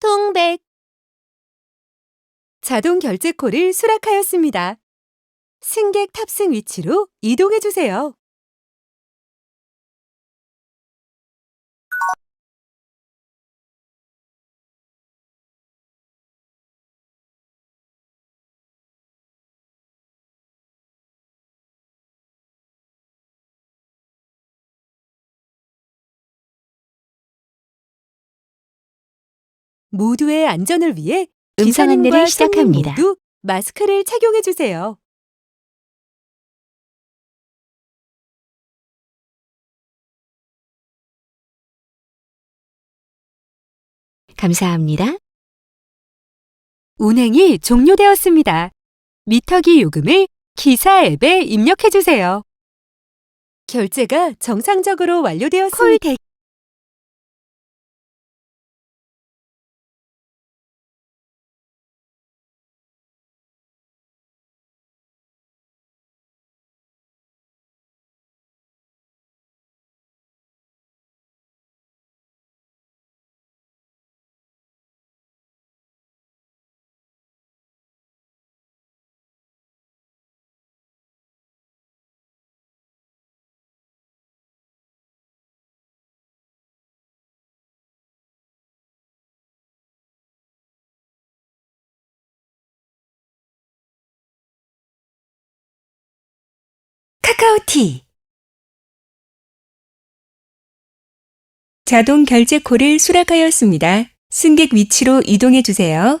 통백 자동 결제콜을 수락하였습니다. 승객 탑승 위치로 이동해 주세요. 모두의 안전을 위해 음성 기사님과 안내를 손님 시작합니다. 모두 마스크를 착용해 주세요. 감사합니다. 운행이 종료되었습니다. 미터기 요금을 기사 앱에 입력해 주세요. 결제가 정상적으로 완료되었습니다. 콜 카카오티 자동 결제콜을 수락하였습니다. 승객 위치로 이동해 주세요.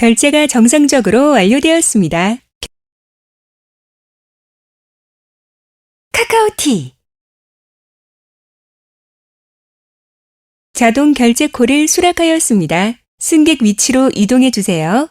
결제가 정상적으로 완료되었습니다. 카카오티 자동 결제 콜을 수락하였습니다. 승객 위치로 이동해 주세요.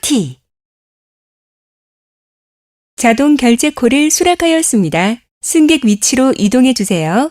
카카오티 자동 결제콜을 수락하였습니다. 승객 위치로 이동해 주세요.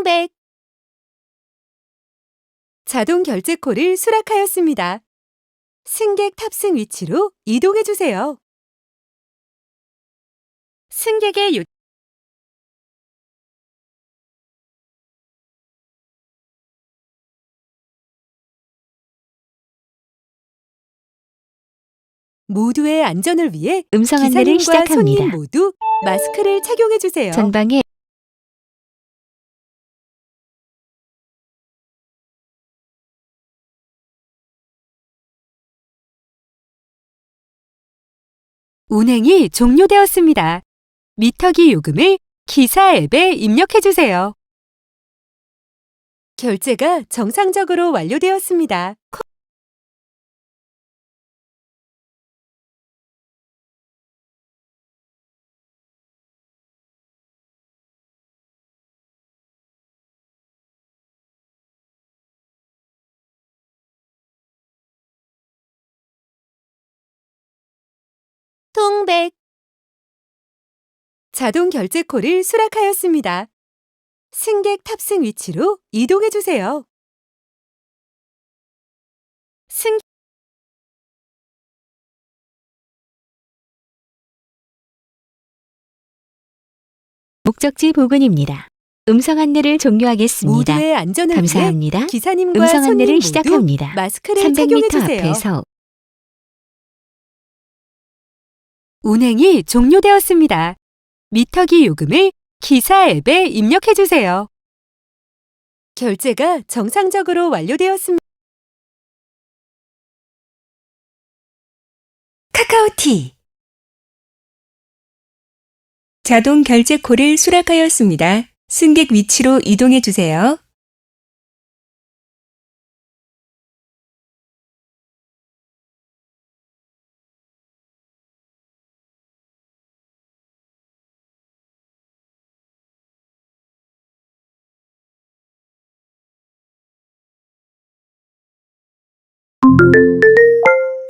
통백 자동 결제콜을 수락하였습니다. 승객 탑승 위치로 이동해 주세요. 승객의 요 모두의 안전을 위해 음성 안내를 기사님과 손님 시작합니다. 모두 마스크를 착용해 주세요. 전방에 운행이 종료되었습니다. 미터기 요금을 기사 앱에 입력해 주세요. 결제가 정상적으로 완료되었습니다. 통백 자동 결제콜을 수락하였습니다. 승객 탑승 위치로 이동해 주세요. 승 목적지 부근입니다. 음성 안내를 종료하겠습니다. 모두의 안전을 위해 감사합니다. 기사님과 음성 손님 안내를 모두 시작합니다. 마스크를 착용해 300m 주세요. 앞에서 운행이 종료되었습니다. 미터기 요금을 기사 앱에 입력해 주세요. 결제가 정상적으로 완료되었습니다. 카카오티 자동 결제콜을 수락하였습니다. 승객 위치로 이동해 주세요.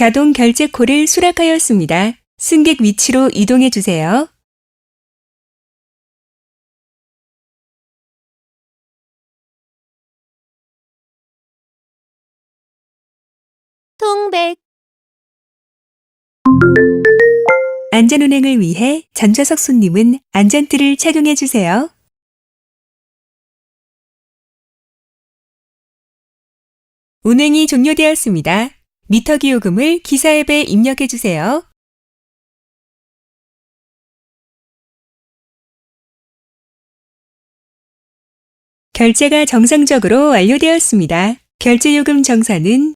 자동 결제콜을 수락하였습니다. 승객 위치로 이동해 주세요. 통백 안전운행을 위해 전좌석 손님은 안전띠를 착용해 주세요. 운행이 종료되었습니다. 미터기 요금을 기사 앱에 입력해 주세요. 결제가 정상적으로 완료되었습니다. 결제 요금 정산은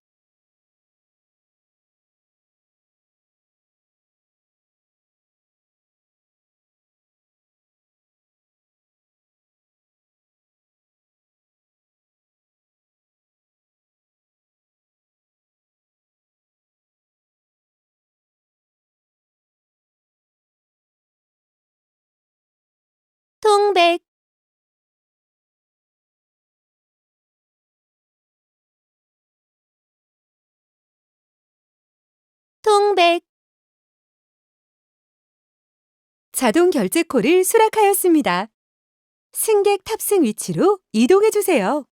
통백 통백 자동 결제 콜을 수락하였습니다. 승객 탑승 위치로 이동해 주세요.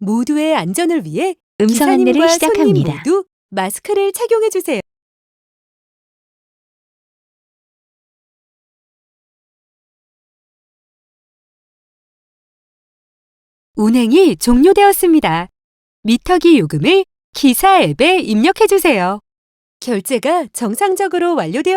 모두의 안전을 위해 음성 안내를 기사님과 손님 시작합니다. 모두 마스크를 착용해 주세요. 운행이 종료되었습니다. 미터기 요금을 기사 앱에 입력해 주세요. 결제가 정상적으로 완료되어